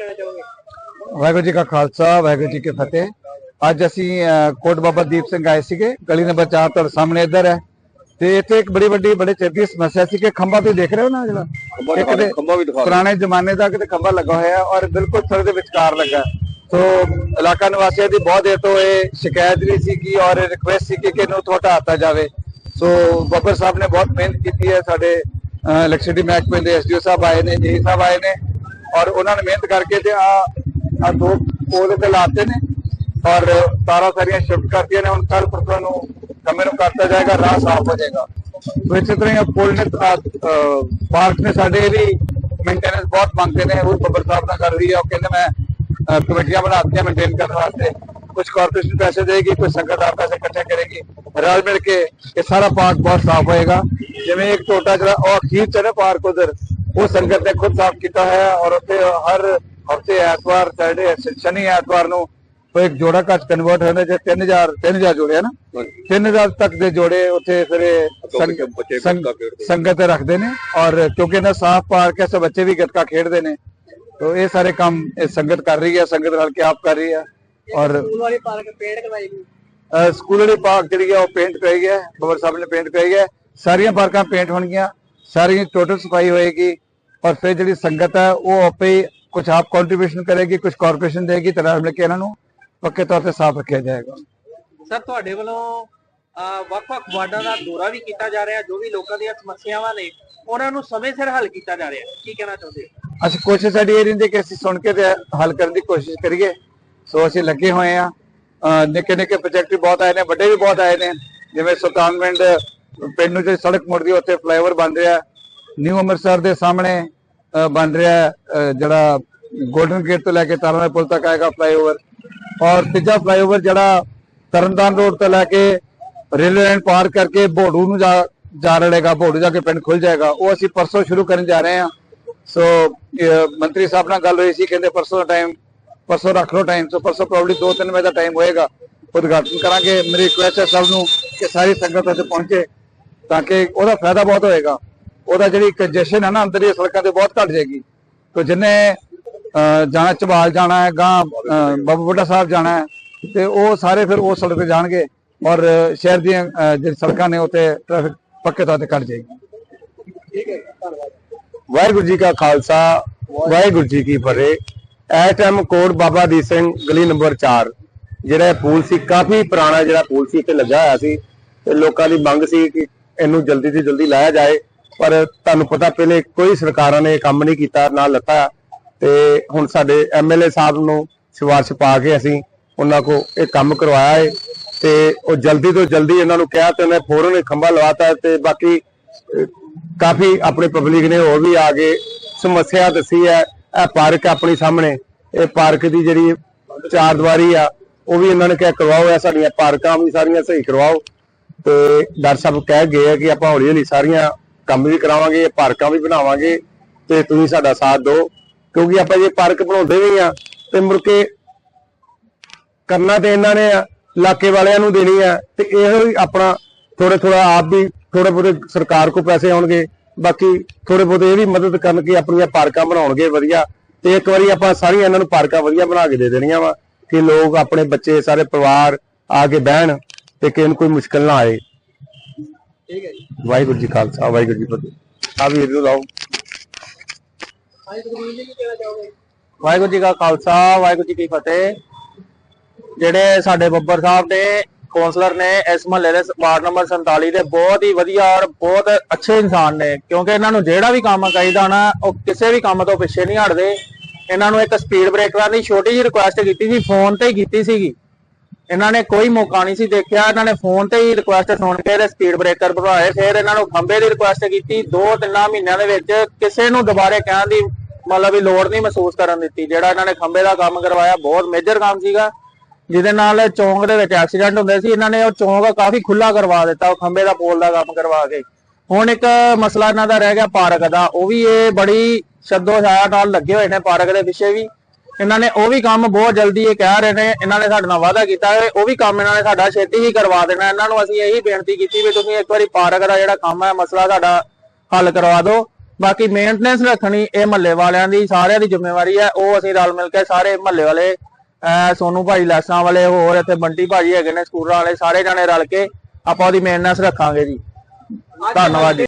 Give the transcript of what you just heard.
ਕਹਿਣਾ ਚਾਹੋਗੇ? ਵਾਹਿਗੁਰੂ ਜੀ ਕਾ ਖਾਲਸਾ ਵਾਹਿਗੁਰੂ ਜੀ ਕੀ ਫਤਿਹ। ਅੱਜ ਅਸੀਂ ਕੋਟ ਬਾਬਾ ਦੀਪ ਸਿੰਘ ਆਏ ਸੀਗੇ। ਗਲੀ ਨੰਬਰ 4 ਤੁਹਾਡੇ ਸਾਹਮਣੇ ਇੱਧਰ ਹੈ। ਤੇ ਇੱਥੇ ਇੱਕ ਬੜੀ ਵੱਡੀ ਬੜੇ ਚਿਰ ਦੀ ਸਮੱਸਿਆ ਸੀ ਕਿ ਖੰਭਾ ਤੁਸੀਂ ਦੇਖ ਰਹੇ ਹੋ ਨਾ ਜਿਹੜਾ? ਖੰਭਾ ਵੀ ਦਿਖਾ ਪੁਰਾਣੇ ਜ਼ਮਾਨੇ ਦਾ ਕਿਤੇ ਖੰਭਾ ਲੱਗਾ ਹੋਇਆ ਹੈ ਔਰ ਬਿਲਕੁਲ ਸੜਕ ਦੇ ਵਿਚਕਾਰ ਲੱਗਾ। ਸੋ ਇਲਾਕਾ ਨਿਵਾਸੀਆਂ ਦੀ ਬਹੁਤ ਦੇਰ ਤੋਂ ਇਹ ਸ਼ਿਕਾਇਤ ਵੀ ਸੀ ਕਿ ਔਰ ਰਿਕੁਐਸਟ ਸੀ ਕਿ ਇਹਨੂੰ ਤੋਂ ਹਟਾਤਾ ਜਾਵੇ। ਸੋ ਬੱਬਰ ਸਾਹਿਬ ਨੇ ਬਹੁਤ ਮਿਹਨਤ ਕੀਤੀ ਹੈ। ਸਾਡੇ ਇਲੈਕਟ੍ਰਿਸਿਟੀ ਮਹਿਕਮੇ ਦੇ ਐਸਡੀਓ ਸਾਹਿਬ ਆਏ ਨੇ ਜੀ ਸਾਹਿਬ ਆਏ ਨੇ। ਔਰ ਉਹਨਾਂ ਨੇ ਮਿਹਨਤ ਕਰਕੇ ਤੇ ਆ ਆ ਦੋ ਪੋਲ ਤੇ ਲਾਤੇ ਨੇ। ਔਰ ਤਾਰਾਂ ਸਾਰੀਆਂ ਸ਼ਿਫਟ ਕਰਤੀਆਂ ਨੇ। ਹੁਣ ਕੱਲ ਪਰਸੋਂ ਨੂੰ ਕਮਰੇ ਨੂੰ ਕਰਤਾ ਜਾਏਗਾ, ਰਾਹ ਸਾਫ਼ ਹੋ ਜਾਏਗਾ। ਸੋ ਇਸੇ ਤਰ੍ਹਾਂ ਹੀ ਪੁਲ ਨੇ ਪਾਰਕ ਨੇ ਸਾਡੇ ਵੀ ਮੇਨਟੇਨੈਂਸ ਬਹੁਤ ਮੰਗਦੇ ਨੇ। ਉਹ ਬੱਬਰ ਸਾਹਿਬ ਨਾਲ ਕਰ ਰਹੀ ਹੈ ਉਹ ਕਹਿੰਦੇ ਮੈਂ ਕਮੇਟੀਆਂ ਬਣਾਤੀਆਂ ਮੇਨਟੇਨ ਕਰਨ ਵਾਸਤੇ। ਕੁਝ ਕਾਰਪੋਰੇਸ਼ਨ ਪੈਸੇ ਦੇਗੀ ਕੁਝ ਸੰਗਤ ਆਪ ਪੈਸੇ ਇਕੱਠੇ ਕਰੇਗੀ। ਰਲ ਮਿਲ ਕੇ ਇਹ ਸਾਰਾ ਪਾਰਕ ਬਹੁਤ ਸਾਫ਼ ਹੋਏਗਾ। ਜਿਵੇਂ ਇੱਕ ਛੋਟਾ ਜਿਹੜਾ, ਉਹ ਅਖੀਰ ਚ ਨਾ ਪਾਰਕ ਉਧਰ। ਉਹ ਸੰਗਤ ਨੇ ਖੁਦ ਸਾਫ਼ ਕੀਤਾ ਹੈ ਔਰ ਉੱਥੇ ਹਰ ਹਫ਼ਤੇ ਐਤਵਾਰ ਸੈਟਰਡੇ ਸ਼ਨੀ ਐਤਵਾਰ ਨੂੰ ਉਹ ਇੱਕ ਜੋੜਾ ਕੱਚ ਕਨਵਰਟ ਹੋਣੇ ਜੇ 3000 3000 ਜੋੜੇ ਹੈ ਨਾ? 3000 ਤੱਕ ਦੇ ਜੋੜੇ ਉੱਥੇ ਫਿਰ। ਸੰਗਤ ਰੱਖਦੇ ਨੇ ਔਰ ਕਿਉਂਕਿ ਇਹਨਾਂ ਸਾਫ਼ ਪਾਰਕ ਹੈ ਸੋ ਬੱਚੇ ਵੀ ਗੱਤਕਾ ਖੇਡਦੇ ਨੇ। ਤੋ ਇਹ ਸਾਰੇ ਕੰਮ ਇਹ ਸੰਗਤ ਕਰ ਰਹੀ ਹੈ ਸੰਗਤ ਰਲ ਕੇ ਆਪ ਕਰ ਰਹੀ ਹੈ ਔਰ ਸਕੂਲ ਵਾਲੀ ਪਾਰਕ ਪੇੜ ਕਰਵਾਈ ਗਈ। ਸਕੂਲ ਵਾਲੀ ਪਾਰਕ ਜਿਹੜੀ ਹੈ ਉਹ ਪੇਂਟ ਕਰਾਈ ਹੈ ਬਬਰ ਸਾਹਿਬ ਨੇ ਪੇਂਟ ਕਰਾਈ ਹੈ। ਸਾਰੀਆਂ ਪਾਰਕਾਂ ਪੇਂਟ ਹੋਣਗੀਆਂ। ਸਾਰੀਆਂ ਟੋਟਲ ਸਫ਼ਾਈ ਹੋਏਗੀ ਔਰ ਫਿਰ ਜਿਹੜੀ ਸੰਗਤ ਹੈ ਉਹ ਆਪੇ ਕੁਝ ਆਪ ਕੰਟਰੀਬਿਊਸ਼ਨ ਕਰੇਗੀ ਕੁਝ ਕਾਰਪੋਰੇਸ਼ਨ ਦੇਗੀ ਤੇ ਮਿਲ ਕੇ ਇਹਨਾਂ ਨੂੰ ਪੱਕੇ ਤੌਰ ਤੇ ਸਾਫ਼ ਰੱਖਿਆ ਜਾਏਗਾ। ਸਰ ਤੁਹਾਡੇ ਵੱਲੋਂ ਵੱਖ-ਵੱਖ ਵਾਰਡਾਂ ਦਾ ਦੌਰਾ ਵੀ ਕੀਤਾ ਜਾ ਰਿਹਾ ਜੋ ਵੀ ਲੋਕਾਂ ਦੀਆਂ ਸਮੱਸਿਆਵਾਂ ਨੇ ਉਹਨਾਂ ਨੂੰ ਸਮੇਂ ਸਿਰ ਹੱਲ ਕੀਤਾ ਜਾ ਰਿਹਾ ਕੀ ਕਹਿਣਾ ਚਾਹੁੰਦੇ ਹੋ? ਅਸੀਂ ਕੋਸ਼ਿਸ਼ ਸਾਡੀ ਇਹ ਰਹਿੰਦੀ ਕਿ ਅਸੀਂ ਸੁਣ ਕੇ ਤੇ ਹੱਲ ਕਰਨ ਦੀ ਕੋਸ਼ਿਸ਼ ਕਰੀਏ। ਸੋ ਅਸੀਂ ਲੱਗੇ ਹੋਏ ਆ ਨਿੱਕੇ ਨਿੱਕੇ ਪ੍ਰੋਜੈਕਟ ਵੀ ਬਹੁਤ ਆਏ ਨੇ ਵੱਡੇ ਵੀ ਬਹੁਤ ਆਏ ਨੇ ਜਿਵੇਂ ਸੁਲਤਾਨਵਿੰਡ ਪਿੰਡ ਨੂੰ ਜਿਹੜੀ ਸੜਕ ਮੁੜਦੀ ਉੱਥੇ ਫਲਾਈਓਵਰ ਬਣ ਰਿਹਾ ਨਿਊ ਅੰਮ੍ਰਿਤਸਰ ਦੇ ਸਾਹਮਣੇ ਬਣ ਰਿਹਾ ਜਿਹੜਾ ਗੋਲਡਨ ਗੇਟ ਤੋਂ ਲੈ ਕੇ ਤਾਰਾਂ ਦੇ ਪੁਲ ਤੱਕ ਆਏਗਾ ਫਲਾਈਓਵਰ ਔਰ ਤੀਜਾ ਫਲਾਈਓਵਰ ਜਿਹੜਾ ਤਰਨਤਾਰਨ ਰੋਡ ਤੋਂ ਲੈ ਕੇ ਰੇਲਵੇ ਲਾਈਨ ਪਾਰ ਕਰਕੇ ਭੋੜੂ ਨੂੰ ਜਾ ਜਾ ਰੜੇਗਾ ਭੋੜੂ ਜਾ ਕੇ ਪਿੰਡ ਖੁੱਲ ਜਾਏਗਾ। ਉਹ ਅਸੀਂ ਪਰਸੋਂ ਸ਼ੁਰੂ ਕਰਨ ਜਾ ਰਹੇ ਹਾਂ। ਸੋ ਮੰਤਰੀ ਸਾਹਿਬ ਨਾਲ ਗੱਲ ਹੋਈ ਸੀ, ਕਹਿੰਦੇ ਪਰਸੋਂ ਦਾ ਟਾਈਮ ਪਰਸੋਂ ਰੱਖ ਲਓ ਟਾਈਮ ਸੋ ਪਰਸੋਂ ਪ੍ਰੋਬਬਲੀ 2-3 ਵਜੇ ਦਾ ਟਾਈਮ ਹੋਏਗਾ। ਉਦਘਾਟਨ ਕਰਾਂਗੇ। ਮੇਰੀ ਰਿਕੁਐਸਟ ਹੈ ਸਭ ਨੂੰ ਕਿ ਸਾਰੀ ਸੰਗਤ ਉੱਥੇ ਪਹੁੰਚੇ। ਤਾਂ ਕਿ ਉਹਦਾ ਫਾਇਦਾ ਬਹੁਤ ਹੋਏਗਾ। ਉਹਦਾ ਜਿਹੜੀ ਕੰਜੈਸ਼ਨ ਹੈ ਨਾ ਅੰਦਰਲੀ ਸੜਕਾਂ ਤੇ ਬਹੁਤ ਘਟ ਜਾਏਗੀ। ਤੋ ਜਿੰਨੇ ਜਾਣਾ ਚਬਾਲ ਜਾਣਾ ਹੈ ਗਾਂ ਬਾਬਾ ਬੁੱਢਾ ਸਾਹਿਬ ਜਾਣਾ ਹੈ ਤੇ ਉਹ ਸਾਰੇ ਫਿਰ ਉਹ ਸੜਕ ਤੇ ਜਾਣਗੇ ਔਰ ਸ਼ਹਿਰ ਦੀਆਂ ਜਿਹੜੀ ਸੜਕਾਂ ਨੇ ਉੱਤੇ ਟ੍ਰੈਫਿਕ ਪੱਕੇ ਤੌਰ ਤੇ ਘਟ ਜਾਏਗੀ। ਵਾਹਿਗੁਰੂ ਜੀ ਕਾ ਖਾਲਸਾ ਵਾਹਿਗੁਰੂ ਜੀ ਕੀ ਫਤਿਹ। ਇਸ ਟਾਈਮ ਕੋਟ ਬਾਬਾ ਦੀਪ ਸਿੰਘ ਗਲੀ ਨੰਬਰ 4 ਜਿਹੜਾ ਪੁਲ ਸੀ ਕਾਫੀ ਪੁਰਾਣਾ ਜਿਹੜਾ ਪੁਲ ਸੀ ਇੱਥੇ ਲੱਗਾ ਹੋਇਆ ਸੀ। ਤੇ ਲੋਕਾਂ ਦੀ ਮੰਗ ਸੀ ਕਿ ਇਹਨੂੰ ਜਲਦੀ ਤੋਂ ਜਲਦੀ ਲਾਇਆ ਜਾਏ, ਪਰ ਤੁਹਾਨੂੰ ਪਤਾ ਪਹਿਲੇ ਕੋਈ ਸਰਕਾਰਾਂ ਨੇ ਕੰਮ ਨਹੀਂ ਕੀਤਾ, ਨਾ ਲੱਤਾ। ਤੇ ਹੁਣ ਸਾਡੇ ਐਮਐਲਏ ਸਾਹਿਬ ਨੂੰ ਸਿਫਾਰਿਸ਼ ਪਾ ਕੇ ਅਸੀਂ ਉਹਨਾਂ ਕੋ ਇਹ ਕੰਮ ਕਰਵਾਇਆ ਹੈ ਤੇ ਉਹ ਜਲਦੀ ਤੋਂ ਜਲਦੀ ਇਹਨਾਂ ਨੂੰ ਕਿਹਾ ਤੇ ਉਹਨੇ ਫੌਰਨ ਹੀ ਖੰਭਾ ਲਵਾਤਾ ਤੇ ਬਾਕੀ ਕਾਫੀ ਆਪਣੇ ਪਬਲਿਕ ਨੇ ਹੋਰ ਵੀ ਆ ਕੇ ਸਮੱਸਿਆ ਦੱਸੀ ਹੈ। ਇਹ ਪਾਰਕ ਆਪਣੀ ਸਾਹਮਣੇ। ਇਹ ਪਾਰਕ ਦੀ ਜਿਹੜੀ ਚਾਰ ਦੀਵਾਰੀ ਆ, ਉਹ ਵੀ ਇਹਨਾਂ ਨੇ ਕਿਹਾ ਕਰਵਾਓ, ਇਹ ਸਾਡੀਆਂ ਪਾਰਕਾਂ ਵੀ ਸਾਰੀਆਂ ਸਹੀ ਕਰਵਾਓ। ਤੇ ਡਾਕਟਰ ਸਾਹਿਬ ਕਹਿ ਗਏ ਆ ਕਿ ਆਪਾਂ ਹੌਲੀ ਹੌਲੀ ਸਾਰੀਆਂ ਕੰਮ ਵੀ ਕਰਾਵਾਂਗੇ, ਪਾਰਕਾਂ ਵੀ ਬਣਾਵਾਂਗੇ ਤੇ ਤੁਸੀਂ ਸਾਡਾ ਸਾਥ ਦਿਓ। ਕਿਉਂਕਿ ਆਪਾਂ ਜੇ ਪਾਰਕ ਬਣਾਉਂਦੇ ਵੀ ਆ ਤੇ ਮੁੜ ਕੇ ਕਰਨਾ ਤੇ ਇਹਨਾਂ ਨੇ ਇਲਾਕੇ ਵਾਲਿਆਂ ਨੂੰ ਦੇਣੀ ਆ ਤੇ ਇਹੋ ਹੀ ਆਪਣਾ ਥੋੜੇ ਥੋੜਾ ਆਪ ਵੀ ਥੋੜੇ ਬਹੁਤੇ ਸਰਕਾਰ ਕੋ ਪੈਸੇ ਆਉਣਗੇ। ਬਾਕੀ ਥੋੜੇ ਬਹੁਤੇ ਇਹ ਵੀ ਮਦਦ ਕਰਨ ਕਿ ਆਪਣੀਆਂ ਪਾਰਕਾਂ ਬਣਾਉਣਗੇ ਵਧੀਆ ਤੇ ਇੱਕ ਵਾਰੀ ਆਪਾਂ ਸਾਰੀਆਂ ਇਹਨਾਂ ਨੂੰ ਪਾਰਕਾਂ ਵਧੀਆ ਬਣਾ ਕੇ ਦੇ ਦੇਣੀਆਂ ਵਾ ਕਿ ਲੋਕ ਆਪਣੇ ਬੱਚੇ, ਸਾਰੇ ਪਰਿਵਾਰ ਆ ਕੇ ਬਹਿਣ। ਤੇ ਕਿਸੇ ਨੂੰ ਕੋਈ ਮੁਸ਼ਕਲ ਨਾ ਆਏ। ਠੀਕ ਹੈ ਜੀ। ਵਾਹਿਗੁਰੂ ਜੀ ਖਾਲਸਾ ਵਾਹਿਗੁਰੂ ਜੀ ਫਤਿਹ। ਆ ਵੀਰ ਨੂੰ ਲਾਓ। ਵਾਹਿਗੁਰੂ ਜੀ ਕਾ ਖਾਲਸਾ ਵਾਹਿਗੁਰੂ ਜੀ ਕੀ ਫਤਿਹ। ਜਿਹੜੇ ਸਾਡੇ ਬੱਬਰ ਸਾਹਿਬ ਨੇ ਕੌਂਸਲਰ ਨੇ ਇਸ ਮਹੱਲੇ ਦੇ ਵਾਰਡ ਨੰਬਰ 47 ਦੇ ਬਹੁਤ ਹੀ ਵਧੀਆ ਔਰ ਬਹੁਤ ਅੱਛੇ ਇਨਸਾਨ ਨੇ। ਕਿਉਂਕਿ ਇਹਨਾਂ ਨੂੰ ਜਿਹੜਾ ਵੀ ਕੰਮ ਚਾਹੀਦਾ ਨਾ ਉਹ ਕਿਸੇ ਵੀ ਕੰਮ ਤੋਂ ਪਿੱਛੇ ਨਹੀਂ ਹਟਦੇ। ਇਹਨਾਂ ਨੂੰ ਇੱਕ ਸਪੀਡ ਬ੍ਰੇਕਰ ਦੀ ਛੋਟੀ ਜਿਹੀ ਰਿਕੁਐਸਟ ਕੀਤੀ ਸੀ ਫੋਨ ਤੇ ਹੀ ਕੀਤੀ ਸੀਗੀ। ਇਹਨਾਂ ਨੇ ਕੋਈ ਮੌਕਾ ਨਹੀਂ ਸੀ ਦੇਖਿਆ, ਇਹਨਾਂ ਨੇ ਫੋਨ ਤੇ ਹੀ ਰਿਕੁਐਸਟ ਸੁਣ ਕੇ ਇਹਦੇ ਸਪੀਡ ਬ੍ਰੇਕਰ ਭਰਵਾਏ, ਫਿਰ ਇਹਨਾਂ ਨੂੰ ਖੰਬੇ ਦੀ ਰਿਕੁਐਸਟ ਕੀਤੀ, ਦੋ ਤਿੰਨਾਂ ਮਹੀਨਿਆਂ ਦੇ ਵਿੱਚ ਕਿਸੇ ਨੂੰ ਦੁਬਾਰੇ ਕਹਿਣ ਦੀ ਮਤਲਬ ਵੀ ਲੋੜ ਨਹੀਂ ਮਹਿਸੂਸ ਕਰਨ ਦਿੱਤੀ, ਜਿਹੜਾ ਇਹਨਾਂ ਨੇ ਖੰਬੇ ਦਾ ਕੰਮ ਕਰਵਾਇਆ, ਬਹੁਤ ਮੇਜਰ ਕੰਮ ਸੀਗਾ, ਜਿਹਦੇ ਨਾਲ ਚੌਂਕ ਦੇ ਵਿੱਚ ਐਕਸੀਡੈਂਟ ਹੁੰਦੇ ਸੀ, ਇਹਨਾਂ ਨੇ ਉਹ ਚੌਂਕ ਕਾਫੀ ਖੁੱਲਾ ਕਰਵਾ ਦਿੱਤਾ, ਉਹ ਖੰਬੇ ਦਾ ਪੋਲ ਦਾ ਕੰਮ ਕਰਵਾ ਕੇ। ਹੁਣ ਇੱਕ ਮਸਲਾ ਇਹਨਾਂ ਦਾ ਰਹਿ ਗਿਆ ਪਾਰਕ ਦਾ, ਉਹ ਵੀ ਇਹ ਬੜੀ ਸ਼ੱਦੋ ਛਾਇਆ ਨਾਲ ਲੱਗੇ ਹੋਏ ਨੇ ਪਾਰਕ ਦੇ ਪਿੱਛੇ ਵੀ। ਇਹਨਾਂ ਨੇ ਉਹ ਵੀ ਕੰਮ ਬਹੁਤ ਜਲਦੀ ਇਹ ਕਹਿ ਰਹੇ ਨੇ ਇਹਨਾਂ ਨੇ ਸਾਡੇ ਨਾਲ ਵਾਅਦਾ ਕੀਤਾ ਹੈ ਉਹ ਵੀ ਕੰਮ ਇਹਨਾਂ ਨੇ ਸਾਡਾ ਛੇਤੀ ਹੀ ਕਰਵਾ ਦੇਣਾ। ਇਹਨਾਂ ਨੂੰ ਅਸੀਂ ਇਹੀ ਬੇਨਤੀ ਕੀਤੀ ਵੀ ਤੁਸੀਂ ਇੱਕ ਵਾਰੀ ਪਾਰਕ ਦਾ ਜਿਹੜਾ ਕੰਮ ਹੈ ਮਸਲਾ ਸਾਡਾ ਹੱਲ ਕਰਵਾ ਦਿਓ। ਬਾਕੀ ਮੇਨਟੇਨੈਂਸ ਰੱਖਣੀ ਇਹ ਮਹੱਲੇ ਵਾਲਿਆਂ ਦੀ ਸਾਰਿਆਂ ਦੀ ਜ਼ਿੰਮੇਵਾਰੀ ਹੈ। ਉਹ ਅਸੀਂ ਰਲ ਮਿਲ ਕੇ ਸਾਰੇ ਮਹੱਲੇ ਵਾਲੇ ਸੋਨੂ ਭਾਈ ਲਾਸਾਂ ਵਾਲੇ ਹੋਰ ਇੱਥੇ ਬੰਟੀ ਭਾਜੀ ਹੈਗੇ ਨੇ ਸਕੂਲਾਂ ਵਾਲੇ ਸਾਰੇ ਜਾਣੇ ਰਲ ਕੇ ਆਪਾਂ ਉਹਦੀ ਮੇਨਟੇਨੈਂਸ ਰੱਖਾਂਗੇ ਜੀ। ਧੰਨਵਾਦ ਜੀ।